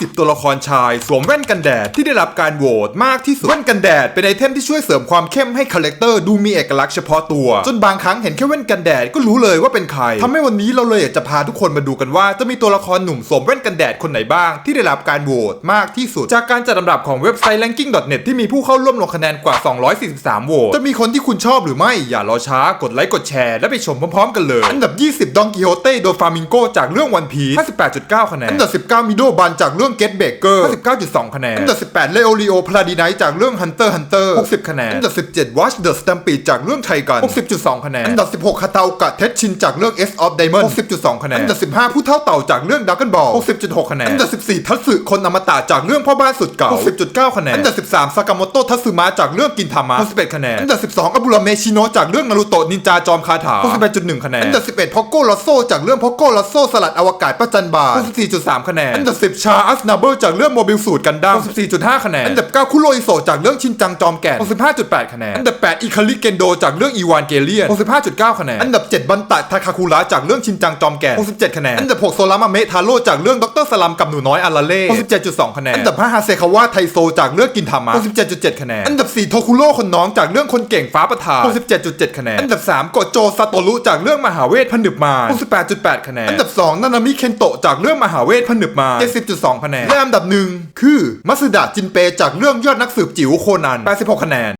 20ตัวละครชาย สวมแว่นกันแดดที่ได้รับการโหวตมากที่สุด แว่นกันแดดเป็นไอเทมที่ช่วยเสริมความเข้มให้คาแรคเตอร์ดูมีเอกลักษณ์เฉพาะตัว จนบางครั้งเห็นแค่แว่นกันแดดก็รู้เลยว่าเป็นใครทำให้วันนี้เราเลยอยากจะพาทุกคนมาดูกันว่า จะมีตัวละครหนุ่มสวมแว่นกันแดดคนไหนบ้าง ที่ได้รับการโหวตมากที่สุด จากการจัดอันดับของเว็บไซต์ ranking.net ที่มีผู้เข้าร่วมลงคะแนนกว่า 243 โหวตจะมีคนที่คุณชอบหรือไม่อย่ารอช้ากดไลค์กดแชร์และไปชมพร้อมๆ กันเลย อันดับ 20 ดองกิโฮเต้โดฟามิงโกจากเรื่องวันพีซ58.9 คะแนน อันดับ 19 มิโดบันจากเรื่อง Get Baker 59.2 คะแนนอันดับ 18เลโอริโอพลาดีไนจากเรื่อง Hunter Hunter 60 คะแนนอันดับ 17 Watch the Stampede จากเรื่องไทกัน 60.2 คะแนนอันดับ 16คาตาโอกะเทชินจากเรื่อง S of Diamond 60.2 คะแนนอันดับ 15 ผู้เท่าเต่าจากเรื่อง Dragon Ball 60.6 คะแนนอันดับ 14 ทัตสึคนอมตะจากเรื่องพ่อบ้านสุดเก่า 60.9 คะแนนอันดับ 13 ซากาโมโตะทัตสึมะจากเรื่องกินทามะ61 คะแนนอันดับ 12อาบุระเมชิโนะจากเรื่องนารูโตะนินจาจอมคาถา61.1 คะแนนอันดับ 11พ็อกโกลอโซจากเรื่องพ็อกโกลอโซสลัดอวกาศประจันบาน64.3 คะแนนอันดับ 10 ชาอัสนาเบิลจากเรื่องโมบิลสูตรกันดั้ม64.5 คะแนน อันดับ 9 คุโรอิโซะจากเรื่องชินจังจอมแก่น65.8 คะแนน อันดับ 8 อิคาริเกนโดจากเรื่องอีวานเกเลียน65.9 คะแนน อันดับ 7 บันตะทาคาคุระจากเรื่องชินจังจอมแก่น67 คะแนน อันดับ 6 โซลามะเมะทาโร่จากเรื่องด็อกเตอร์สลัมกับหนูน้อยอาราเล่67.2 คะแนน อันดับ 5 ฮาเซคาวะไทโซจากเรื่องกินทามะ67.7 คะแนน อันดับ 4 โทคุโร่คนน้องจากเรื่องคนเก่งฟ้าประทาน67.7 คะแนน อันดับ 3 โกโจซาโตรุจากเรื่องมหาเวทผนึกมาร68.8 คะแนน อันดับ 2 นานามิเคนโตะจากเรื่องมหาเวทผนึกมาร70.2คะแนนและอันดับหนึ่งคือมัสดะจินเปจากเรื่องยอดนักสืบจิ๋วโคนัน86 คะแนน